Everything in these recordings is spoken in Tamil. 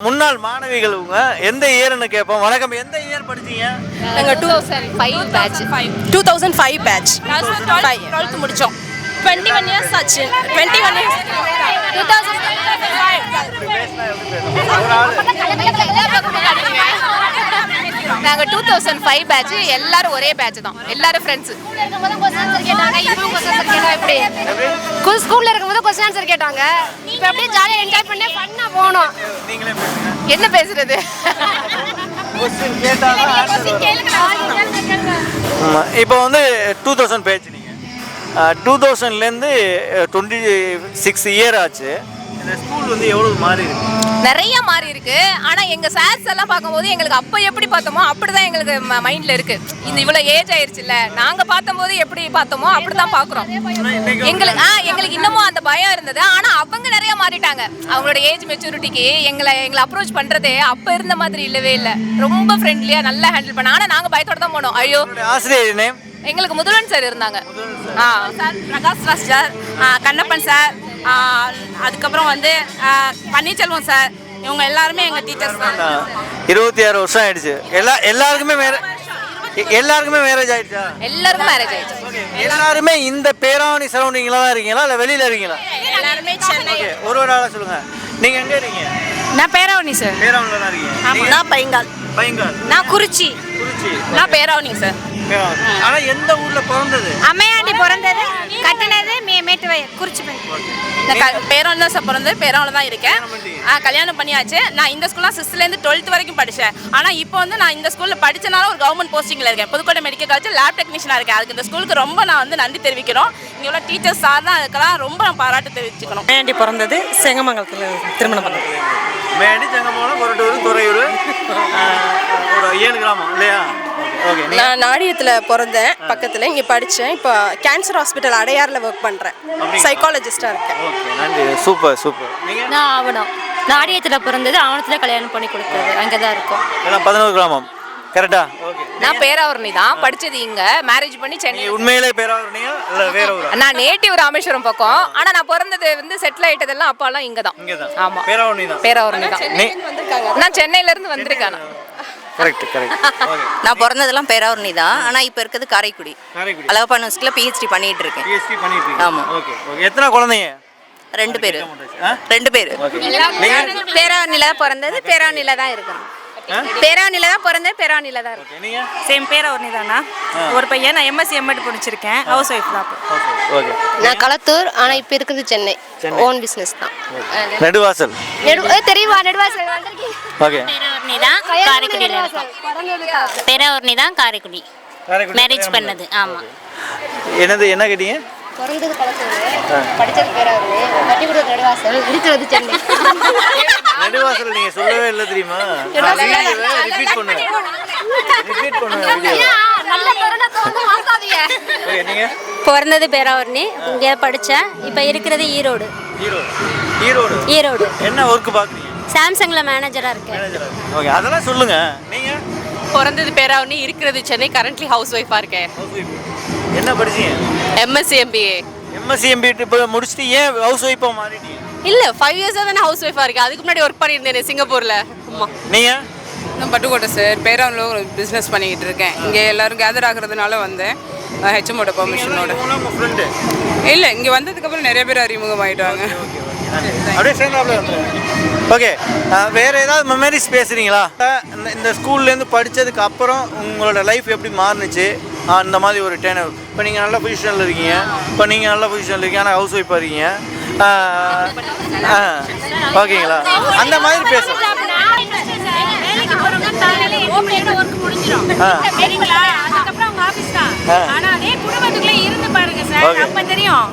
முன்னாள் மாணவிகள் உங்க எந்த இயர்னு கேட்போம் வணக்கம் எந்த இயர் படிச்சீங்க? நாங்கள் two thousand five batch two thousand five batch twelfth முடித்தோம் டுவெண்ட்டி ஒன் இயர்ஸ் ஆச்சு. Twenty one years two thousand நாங்கள் டூ தௌசண்ட் ஃபைவ் பேட்ச் எல்லாரும் ஒரே பேட்ச் தான். எல்லாரும் ஃப்ரெண்ட்ஸ் ஸ்கூல்ல இருக்கும்போது கொஸ்டின் ஆன்சர் கேட்டாங்க. இப்போ அப்படியே ஜாலியாக என்ஜாய் பண்ணி ஃபன்னா போனோம். என்ன பேசுறது? இப்போ வந்து டூ தௌசண்ட் பேஜ் நீங்கள் டூ தௌசண்ட்லேருந்து டுவெண்ட்டி சிக்ஸ் இயர் ஆச்சு. இந்த ஸ்கூல் வந்து எவ்வளோ மாறி இருக்கு? நிறைய மாறி இருக்கு. ஆனா எங்க சார்ஸ் எல்லாம் பார்க்கும்போது எங்களுக்கு அப்ப எப்படி பார்த்தோமோ அப்படிதான் எங்களுக்கு மைண்ட்ல இருக்கு. இந்த இவ்வளவு ஏஜ் ஆயிருச்சுல்ல நாங்க பார்த்தம்போது எப்படி பார்த்தோமோ அப்படிதான் பாக்குறோம் எங்களுக்கு ஆ எங்களுக்கு இன்னமும் அந்த பயம் இருந்தது. ஆனா அவங்க நிறைய மாறிட்டாங்க. அவங்களோட ஏஜ் மெச்சூரிட்டிக்கு எங்களை எங்களை அப்ரோச் பண்றதே அப்ப இருந்த மாதிரி இல்லவே இல்ல. ரொம்ப ஃப்ரெண்ட்லியா நல்லா ஹேண்டில் பண்ண ஆனா நாங்க பயத்தோட தான் போனோம். ஐயோ. ஆசிரியர் எங்களுக்கு முதல்வன் சார் இருந்தாங்க. பிரகாஷ் ராஜ் சார் கண்ணப்பன் சார் அதுக்கப்புறம் வந்து பன்னீர்செல்வம் சார். இவங்க எல்லாருமே எங்கள் டீச்சர்ஸ் தான். இருபத்தி ஆறு வருஷம் ஆயிடுச்சு. எல்லா எல்லாருக்குமே மேர எல்லாருக்குமே மேரேஜ் ஆயிடுச்சா? எல்லாருக்கும் மேரேஜ் ஆயிடுச்சு. எல்லாருமே இந்த பேராவணி சரௌண்டிங்ல தான் இருக்கீங்களா இல்லை வெளியில இருக்கீங்களா? எல்லாருமே சென்னை. ஒரு ஒரு ஆளா சொல்லுங்க. நீங்க எங்க இருக்கீங்க? நான் பேராவணி சார். பேராவணில தான் இருக்கீங்க. நான் பைங்கால். பையங்கால் நான் குறிச்சி. குறிச்சி. நான் பேராவணி சார். ஆனா எந்த ஊர்ல பிறந்தது? அம்மையாண்டி பிறந்தது. கட்டினது மே மேட்டுவயல் குறிச்சி பேரவன் தான் சார் பிறந்து பேரவனில் தான் இருக்கேன். ஆ கல்யாணம் பண்ணியாச்சு. நான் இந்த ஸ்கூலில் சிக்ஸ்த்லேருந்து டுவெல்த் வரைக்கும் படித்தேன் ஆனால் இப்போ வந்து நான் இந்த ஸ்கூலில் படித்தனால ஒரு கவர்மெண்ட் போஸ்டிங்கில் இருக்கேன். புதுக்கோட்டை மெடிக்கல் காலேஜ் லேப் டெக்னீஷியனாக இருக்கேன். அதுக்கு இந்த ஸ்கூலுக்கு ரொம்ப நான் வந்து நன்றி தெரிவிக்கிறோம். இங்கே உள்ள டீச்சர்ஸ் சார் தான் அதுக்கெல்லாம் ரொம்ப நான் பாராட்டு தெரிவிச்சுக்கணும். வேண்டி பிறந்தது செங்கமங்கலத்தில் திருமணம் பண்ணது. மேடி செங்கமோலம் கொரட்டூர் துறையூர் ஒரு ஏழு கிராமம் இல்லையா? நான் நாடியத்தில் பிறந்தேன் பக்கத்தில். இங்கே படித்தேன் இப்போ கேன்சர் ஹாஸ்பிட்டல் அடையாரில் ஒர்க் பண்ணுறேன் சைக்காலஜிஸ்டாக இருக்கேன். ஓகே நன்றி. சூப்பர் சூப்பர் நீங்க? நான் ஆவணம். நாடியத்தில் பிறந்தது ஆவணத்தில் கல்யாணம் பண்ணி கொடுத்தது. அங்கே தான் இருக்கும். எல்லாம் பதினோரு கிராமம். கரெக்டா ஓகே நான் பேராவூர்ணி தான். படிச்சது இங்க. மேரேஜ் பண்ணி சென்னை உண்மையிலே பேராவூர்னியா இல்ல வேற ஊரா? நான் நேட்டிவ் ராமேஸ்வரம் பக்கம். ஆனா நான் பிறந்தது வந்து செட்டில் ஆயிட்டதெல்லாம் அப்பாலாம் இங்க தான் இங்க தான் ஆமா. பேராவூர்னி தான். பேராவூர்ணி தான். நான் சென்னையில இருந்து வந்திருக்கேன். கரெக்ட் கரெக்ட் நான் பிறந்ததெல்லாம் பேராவூர்னி தான். ஆனால் இப்போ இருக்கிறது காரைக்குடி. காரைக்குடி. அழகப்பா யூனிவர்சிட்டியில் பிஹெச்டி பண்ணிட்டு இருக்கேன். பிஎஸ்டி பண்ணிட்டு இருக்கீங்க. ஆமா. ஓகே ஓகே எத்தனை குழந்தைங்க? ரெண்டு பேர். ஆ? ரெண்டு பேர். தான் பிறந்தது. பேராவணியில் தான் இருக்கணும் பேராவணியில் தான் பிறந்தது பேராவணியில் தான் இருக்கும் ஓகே நீங்க? சேம் பேராவணி தானா ஒரு பையன் நான் எம்எஸ்சி எம்எட் முடிச்சிருக்கேன் ஹவுஸ் ஒய்ஃப் தான் இப்போ. ஓகே நான் களத்தூர் ஆனால் இப்போ இருக்கிறது சென்னை. ஓன் பிஸ்னஸ் தான். நெடுவாசல். நெடு ஏ, தெரியுமா நெடுவாசல்? ஓகே பேராவூர்னி தான் காரைக்குடியில் இருக்கோம். பேராவூர்னி தான் காரைக்குடி. மேரேஜ் பண்ணது ஆமாம் என்னது என்ன கேட்டீங்க? பிறந்தது களத்தூர் படித்தது பேராவூர் கட்டி கொடுத்தது நெடுவாசல் இருக்கிறது சென்னை நெடுவாசல் நீங்க சொல்லவே இல்லை தெரியுமா ரிப்பீட் நல்ல பிறந்ததை பேராவூர்னி இங்கே படித்தேன் இப்போ இருக்கிறது ஈரோடு ஈரோடு ஈரோடு என்ன ஒர்க் பாக்குறீங்க சாம்சங்கில் மேனேஜராக இருக்கேன் ஓகே அதெல்லாம் சொல்லுங்க நீங்க பிறந்தது பேராவணி இருக்கிறது சென்னை கரண்ட்லி ஹவுஸ் ஒய்ஃபாக இருக்கேன் என்ன படிச்சீங்க? எம்எஸ்சி எம்பிஏ எம்எஸ்சி எம்பி இப்போ முடிச்சுட்டு ஏன் ஹவுஸ் ஒய்ஃபா மாறிட்டீங்க? இல்லை ஃபைவ் இயர்ஸாக தானே ஹவுஸ் ஒய்ஃபாக இருக்கேன். அதுக்கு முன்னாடி ஒர்க் பண்ணியிருந்தேன் சிங்கப்பூரில். ஆமாம் நீங்க? நான் பட்டுக்கோட்டை சார் பேராவில் ஒரு பிஸ்னஸ் பண்ணிக்கிட்டு இருக்கேன். இங்கே எல்லாரும் கேதர் ஆகுறதுனால வந்தேன். ஹெச்எம்மோட பர்மிஷனோட இல்லை இங்கே வந்ததுக்கப்புறம் நிறைய பேர் அறிமுகமாயிட்டாங்க. அப்படியே சேர்ந்தாப்ல ஓகே வேற ஏதாவது மெமரிஸ் பேசுறீங்களா? இந்த- இந்த ஸ்கூல்லேருந்து படித்ததுக்கு அப்புறம் உங்களோட லைஃப் எப்படி மாறுனுச்சு? ஆ, இந்த மாதிரி ஒரு டென் இப்போ நீங்கள் நல்ல பொசிஷனில் இருக்கீங்க. இப்போ நீங்கள் நல்ல பொசிஷனில் இருக்கீங்க. ஆனால் ஹவுஸ் ஒய்ஃபாக இருக்கீங்க. ஓகேங்களா? அந்த மாதிரி முடிஞ்சிடும் ஆ. அப்ப தெரியும்.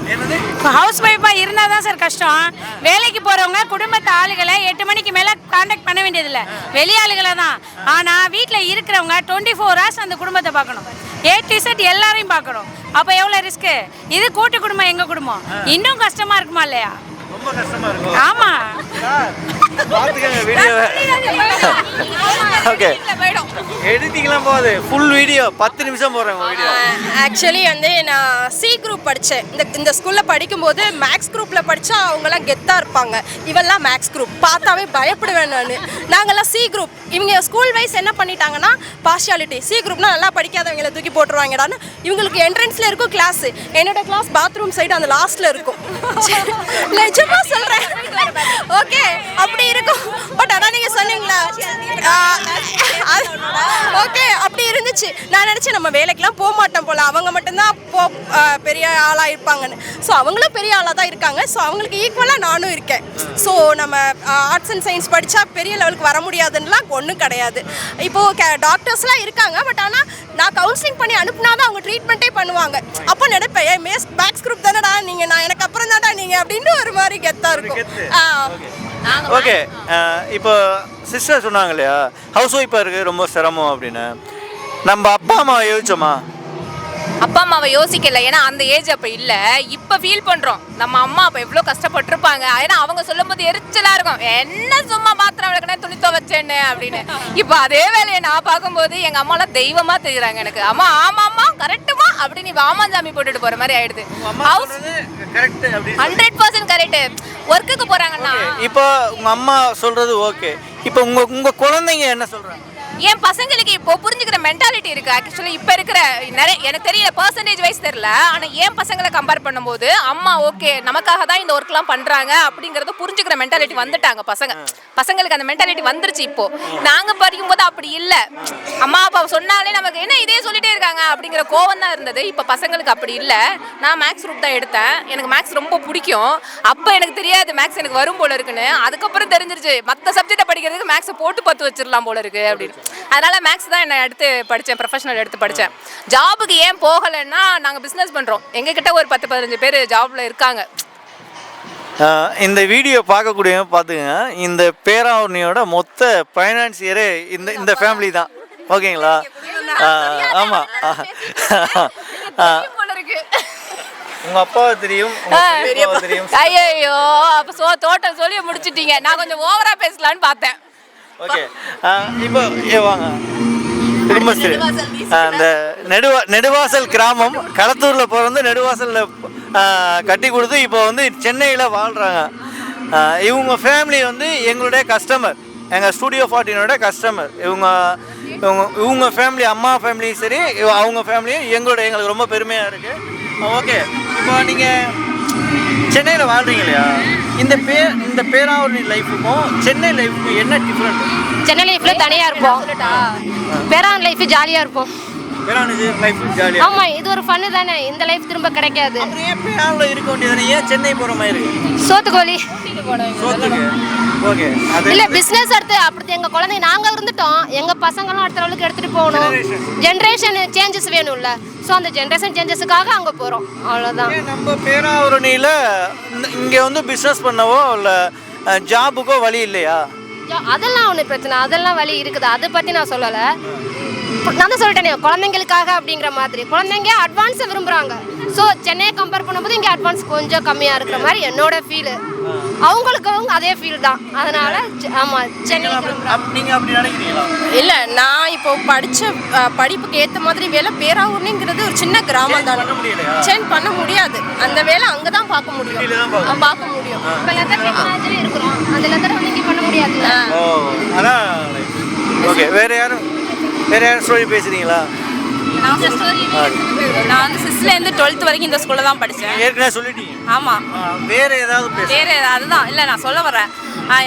ஹவுஸ் ஒய்ஃபா இருந்தா தான் சார் கஷ்டம். வேலைக்கு போறவங்க குடும்பத்து ஆளுகளை எட்டு மணிக்கு மேல காண்டாக்ட் பண்ண வேண்டியதில்ல. வெளி ஆளுகளை தான். ஆனா வீட்ல இருக்கிறவங்க டுவெண்ட்டி ஃபோர் ஹவர்ஸ் அந்த குடும்பத்தை பார்க்கணும். ஏ டு செட் எல்லாரையும் பார்க்கணும். அப்ப எவ்வளவு ரிஸ்க் இது கூட்டு குடும்பம் எங்க குடும்பம்? இன்னும் கஷ்டமா இருக்குமா இல்லையா? ரொம்ப கஷ்டமாக இருக்கும் ஆமா. பார்த்துக்கங்க வீடியோவை ஓகே எடிட்டிங்லாம் போகுது. ஃபுல் வீடியோ பத்து நிமிஷம் போடுறேன் வீடியோ ஆக்சுவலி வந்து நான் சி குரூப் படித்தேன் இந்த இந்த ஸ்கூலில் படிக்கும்போது மேக்ஸ் குரூப்பில் படித்தா அவங்கெல்லாம் கெத்தாக இருப்பாங்க. இவெல்லாம் மேக்ஸ் குரூப் பார்த்தாவே பயப்படுவேன் நான். நாங்கள்லாம் சி குரூப் இவங்க ஸ்கூல் வைஸ் என்ன பண்ணிட்டாங்கன்னா பார்ஷியாலிட்டி சி குரூப்னா நல்லா படிக்காதவங்களை தூக்கி போட்டுருவாங்கடான்னு. இவங்களுக்கு என்ட்ரன்ஸில் இருக்கும் கிளாஸ் என்னோட கிளாஸ் பாத்ரூம் சைடு அந்த லாஸ்ட்டில் இருக்கும். நிஜமா சொல்கிறேன் ஓகே அப்படி இருக்கும். பட் அதான் நீங்கள் சொன்னீங்களா? இருந்துச்சு நான் நினச்சேன் நம்ம வேலைக்கெல்லாம் போக மாட்டோம் போல. அவங்க மட்டும்தான் போ பெரிய ஆளாக இருப்பாங்கன்னு. ஸோ அவங்களும் பெரிய ஆளாக தான் இருக்காங்க. ஸோ அவங்களுக்கு ஈக்குவலாக நானும் இருக்கேன். ஸோ நம்ம ஆர்ட்ஸ் அண்ட் சயின்ஸ் படித்தா பெரிய லெவலுக்கு வர முடியாதுன்னுலாம் ஒன்றும் கிடையாது. இப்போது கே டாக்டர்ஸ்லாம் இருக்காங்க. பட் ஆனால் நான் கவுன்சிலிங் பண்ணி அனுப்புனா தான் அவங்க ட்ரீட்மெண்ட்டே பண்ணுவாங்க. அப்போ நினைப்பேன் ஏ மேஸ் பேக்ஸ் குரூப் தானடா நீங்கள் நான் எனக்கு அப்புறம் தான்டா நீங்கள் அப்படின்னு ஒரு மாதிரி கெத்தாக இருக்கும். ஓகே. இப்போ சிஸ்டர் சொன்னாங்க இல்லையா? ஹவுஸ் ஒய்ஃபாக இருக்குது ரொம்ப சிரமம் அப்படின்னு. நம்ம அப்பா அம்மா யோசிச்சோமா? அப்பா அம்மாவை யோசிக்கல. ஏன்னா அந்த ஏஜ் அப்ப இல்ல. இப்ப ஃபீல் பண்றோம். நம்ம அம்மா அப்ப எவ்வளவு கஷ்டப்பட்டிருப்பாங்க. ஏன்னா அவங்க சொல்லும் போது எரிச்சலா இருக்கும். என்ன சும்மா பாத்திரம் விளக்கினே துணி துவைச்சேன்னு அப்படின்னு. இப்ப அதே வேலையை நான் பார்க்கும்போது எங்க அம்மாலாம் தெய்வமா தெரியுறாங்க எனக்கு. அம்மா ஆமா அம்மா கரெக்டுமா அப்படின்னு இப்ப ஆமாஞ்சாமி போட்டுட்டு போற மாதிரி ஆயிடுது. ஹண்ட்ரட் பர்சன்ட் கரெக்ட் ஒர்க்குக்கு போறாங்கன்னா இப்போ உங்கள் அம்மா சொல்கிறது ஓகே இப்போ உங்கள் உங்கள் குழந்தைங்க என்ன சொல்கிறாங்க என் பசங்களுக்கு இப்போ புரிஞ்சுக்கிற மென்டாலிட்டி இருக்கு. ஆக்சுவலி இப்போ இருக்கிற நிறைய எனக்கு தெரியல பர்சன்டேஜ் வைஸ் தெரியல. ஆனால் என் பசங்களை கம்பேர் பண்ணும்போது அம்மா ஓகே நமக்காக தான் இந்த ஒர்க்லாம் பண்றாங்க அப்படிங்கறத புரிஞ்சுக்கிற மென்டாலிட்டி வந்துட்டாங்க பசங்க. பசங்களுக்கு அந்த மென்டாலிட்டி வந்துருச்சு இப்போ. நாங்க படிக்கும்போது அப்படி இல்லை. அம்மா அப்பா சொன்னாலே நமக்கு என்ன இதே சொல்லிட்டே இருக்காங்க? அப்படிங்கிற கோவம் தான் இருந்தது. இப்போ பசங்களுக்கு அப்படி இல்லை. நான் மேக்ஸ் குரூப் தான் எடுத்தேன். எனக்கு மேக்ஸ் ரொம்ப பிடிக்கும். அப்போ எனக்கு தெரியாது மேக்ஸ் எனக்கு வரும் போல இருக்குன்னு. அதுக்கப்புறம் தெரிஞ்சிருச்சு மற்ற சப்ஜெக்டை படிக்கிறதுக்கு மேக்ஸை போட்டு பத்து வச்சிடலாம் போல இருக்கு அப்படின்னு. அதனால மேக்ஸ் தான் என்ன எடுத்து படித்தேன் ப்ரொஃபஷனல் எடுத்து படித்தேன் ஜாபுக்கு ஏன் போகலைன்னா நாங்கள் பிஸ்னஸ் பண்ணுறோம் எங்ககிட்ட ஒரு பத்து பதினஞ்சு பேர் ஜாப்ல இருக்காங்க. இந்த வீடியோ பார்க்கக்கூடியவங்க பார்த்துங்க இந்த பேராவணியோட மொத்த ஃபைனான்சியரே இந்த இந்த ஃபேமிலி தான். ஓகேங்களா? ஆமாம் உங்கள் அப்பாவை தெரியும் உங்க தெரியும். ஐயோ அப்போ சோ டோட்டல் சொல்லி முடிச்சிட்டீங்க. நான் கொஞ்சம் ஓவரா பேசலான்னு பார்த்தேன். ஓகே இப்போ ஏ வாங்க குடும்பஸ்ரீ அந்த நெடுவா நெடுவாசல் கிராமம் களத்தூரில் பிறந்து நெடுவாசலில் கட்டி கொடுத்து இப்போ வந்து சென்னையில் வாழ்கிறாங்க இவங்க ஃபேமிலி வந்து எங்களுடைய கஸ்டமர் எங்கள் ஸ்டூடியோ ஃபார்ட்டினோட கஸ்டமர் இவங்க இவங்க இவங்க ஃபேமிலி அம்மா ஃபேமிலியும் சரி அவங்க ஃபேமிலியும் எங்களோட எங்களுக்கு ரொம்ப பெருமையாக இருக்குது ஓகே இப்போ நீங்கள் சென்னையில் வாழ்றீங்க இல்லையா? இந்த பேர் இந்த பேராவூரணி லைஃபுக்கும் சென்னை லைஃபுக்கும் என்ன டிஃப்ரெண்ட் சென்னை லைஃப்ல தனியா இருப்போம். பேரான் லைஃப் ஜாலியா இருப்போம். ஜாலியாக ஆமா இது ஒரு ஃபன்னு தானே. இந்த லைஃப் திரும்ப கிடைக்காது. ஏன் பேராவில் இருக்க வேண்டியதானே ஏன் சென்னை போகிற மாதிரி சோத்துக்கோழி. சோத்துக்கு. ஓகே. இல்ல பிசினஸ் அடுத்து அப்படி எங்க குழந்தை நாங்க இருந்துட்டோம். எங்க பசங்களும் அடுத்த லெவலுக்கு எடுத்துட்டு போகணும். ஜென்ரேஷன் சேஞ்சஸ் வேணும்ல. ஸோ அந்த ஜென்ரேஷன் சேஞ்சஸுக்காக அங்க போறோம். அவ்வளவுதான். ஏன் நம்ம பேராவூரணியில் இங்கே வந்து பிஸ்னஸ் பண்ணவோ இல்லை ஜாபுக்கோ வழி இல்லையா? அதெல்லாம் ஒன்றும் பிரச்சனை அதெல்லாம் வழி இருக்குது. அதை பற்றி நான் சொல்லலை. நான் தான் சொல்லிட்டேனே குழந்தைங்களுக்காக அப்படிங்கிற மாதிரி. குழந்தைங்க அட்வான்ஸை விரும்புகிறாங்க ஸோ சென்னையை கம்பேர் பண்ணும்போது இங்கே அட்வான்ஸ் கொஞ்சம் கம்மியாக இருக்கிற மாதிரி என்னோட ஃபீலு அவங்களுக்கு அவங்க அதே ஃபீல் தான். அதனால செ- ஆமா சென்னை இல்லை நான் இப்போ படித்த படிப்புக்கு ஏற்ற மாதிரி வேலை பேராவூர்னிங்கிறது ஒரு சின்ன கிராமம் தான். பண்ண முடியலையா? சேஞ்ச் பண்ண முடியாது. அந்த வேலை அங்கே தான் பார்க்க முடியும் பார்க்க முடியும். இப்போ லெதர் டெக்னாலஜியில் இருக்கிறோம்? அந்த லெதர் வந்து இங்கே பண்ண அதான் ஓகே வேறு யாரும் வேறு யாரும் ஸ்டோரி பேசுகிறீங்களா நான் வந்து சிக்ஸ்த்லேருந்து டுவெல்த் வரைக்கும் இந்த ஸ்கூலில் தான் படித்தேன் ஏற்கனவே சொல்லிட்டீங்க. ஆமாம் வேற ஏதாவது வேறு அதுதான். இல்லை நான் சொல்ல வரேன்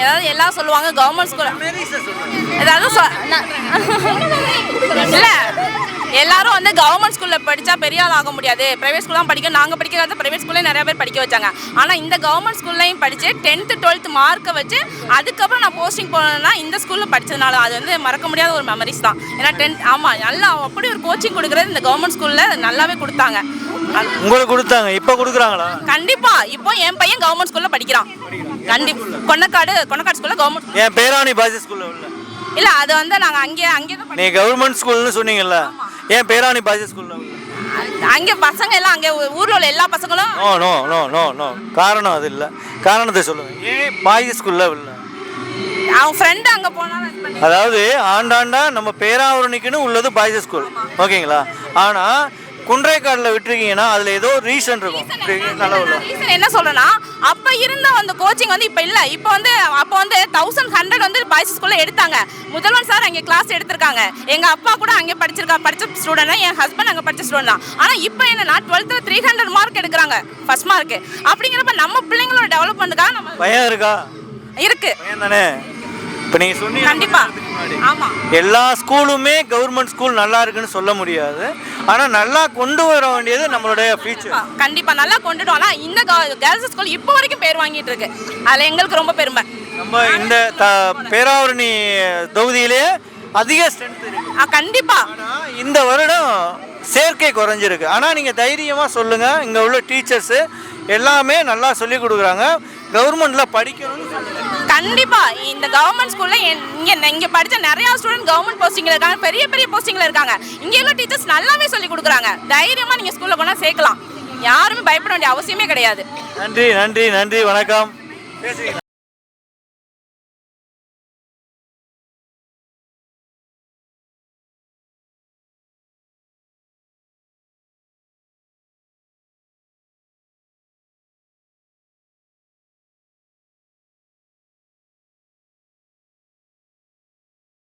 ஏதாவது எல்லாம் சொல்லுவாங்க கவர்மெண்ட் ஸ்கூல் ஏதாவது இல்ல. எல்லாரும் வந்து கவர்மெண்ட் ஸ்கூல்ல படிச்சா பெரிய ஆள் ஆக முடியாது. பிரைவேட் ஸ்கூல் தான் படிக்க நாங்க படிக்கிறத பிரைவேட் ஸ்கூல்ல நிறைய பேர் படிக்க வச்சாங்க. ஆனா இந்த கவர்மெண்ட் ஸ்கூல்லையும் படிச்சு டென்த்து டுவெல்த் மார்க்கை வச்சு அதுக்கப்புறம் நான் போஸ்டிங் போனேன்னா இந்த ஸ்கூல்ல படிச்சதுனால அது வந்து மறக்க முடியாத ஒரு மெமரிஸ் தான். ஏன்னா டென்த் ஆமா நல்லா அப்படி ஒரு கோச்சிங் கொடுக்குறது இந்த கவர்மெண்ட் ஸ்கூல்ல நல்லாவே கொடுத்தாங்க. உங்களுக்கு கொடுத்தாங்க. இப்போ கொடுக்குறாங்களா? கண்டிப்பா. இப்போ என் பையன் கவர்மெண்ட் ஸ்கூல்ல படிக்கிறான். கண்டிப்பா கொன்னக்காடு கொன்னக்காடு ஸ்கூல்ல கவர்மெண்ட் ஏன் பேராவணி பாய்ஸ் ஸ்கூலில் உள்ள? இல்ல அது வந்து நாங்க அங்கேயே அங்கேயே தான் நீ கவர்மெண்ட் ஸ்கூல்னு சொன்னீங்கல்ல? ஏன் பேராவணி பாய்ஸ் ஸ்கூலில் உள்ள. அங்கே பசங்க எல்லாம் அங்கே ஊர்ல உள்ள எல்லா பசங்களும் no no no no no காரணம் அது இல்லை. காரணத்தை சொல்லுங்கள் ஏன் பாய்ஸ் ஸ்கூலில் உள்ள? அவன் ஃப்ரெண்டு அங்கே போனாலும் அதாவது ஆண்டாண்டா நம்ம பேராவரணிக்குன்னு உள்ளது பாய்ஸ் ஸ்கூல் ஓகேங்களா? ஆனால் குன்றைக்காடில் விட்டுருக்கீங்கன்னா அதில் ஏதோ ரீசன் இருக்கும். நல்ல உள்ள ரீசன் என்ன சொல்றேன்னா அப்ப இருந்த அந்த கோச்சிங் வந்து இப்ப இல்ல. இப்ப வந்து அப்ப வந்து தௌசண்ட் ஹண்ட்ரட் வந்து பாய்ஸ் ஸ்கூல்ல எடுத்தாங்க. முதல்வன் சார் அங்கே கிளாஸ் எடுத்திருக்காங்க. எங்க அப்பா கூட அங்கே படிச்சிருக்கா. படிச்ச ஸ்டூடெண்ட் என் ஹஸ்பண்ட் அங்கே படிச்ச ஸ்டூடெண்ட் தான் ஆனா இப்போ என்னன்னா டுவெல்த்ல த்ரீ ஹண்ட்ரட் மார்க் எடுக்கிறாங்க. ஃபர்ஸ்ட் மார்க் அப்படிங்கிறப்ப நம்ம பிள்ளைங்களோட டெவலப்மெண்ட்டுக்காக நம்ம பயம் இருக்கா? இருக்கு. தானே? இப்போ நீங்கள் சொன்னீங்க. கண்டிப்பா. ஆமா. எல்லா ஸ்கூலுமே கவர்மெண்ட் ஸ்கூல் நல்லா இருக்குன்னு சொல்ல முடியாது. ஆனால் நல்லா கொண்டு வர வேண்டியது நம்மளுடைய ஃபியூச்சர் கண்டிப்பா நல்லா கொண்டுட்டோம் ஆனா இந்த கேர்ள்ஸ் ஸ்கூல் இப்போ வரைக்கும் பேர் வாங்கிட்டு இருக்கு. அதுல எங்களுக்கு ரொம்ப பெருமை. நம்ம இந்த த பேராவரணி தொகுதியிலே அதிக ஸ்ட்ரென்த் இருக்கு. கண்டிப்பா. ஆனால் இந்த வருடம் சேர்க்கை குறைஞ்சிருக்கு. ஆனால் நீங்கள் தைரியமாக சொல்லுங்கள் இங்கே உள்ள டீச்சர்ஸு எல்லாமே நல்லா சொல்லி கொடுக்குறாங்க. கவர்மெண்ட்டில் படிக்கணும்னு கண்டிப்பாக கண்டிப்பா. இந்த கவர்மெண்ட் ஸ்கூல்ல இங்க இங்க படிச்ச நிறைய ஸ்டூடெண்ட் கவர்மெண்ட் போஸ்டிங்ல இருக்காங்க. பெரிய பெரிய போஸ்டிங்ல இருக்காங்க. இங்க உள்ள டீச்சர்ஸ் நல்லாவே சொல்லி கொடுக்குறாங்க. தைரியமா நீங்க ஸ்கூல்ல போனா சேர்க்கலாம். யாருமே பயப்பட வேண்டிய அவசியமே கிடையாது. நன்றி நன்றி நன்றி. வணக்கம்.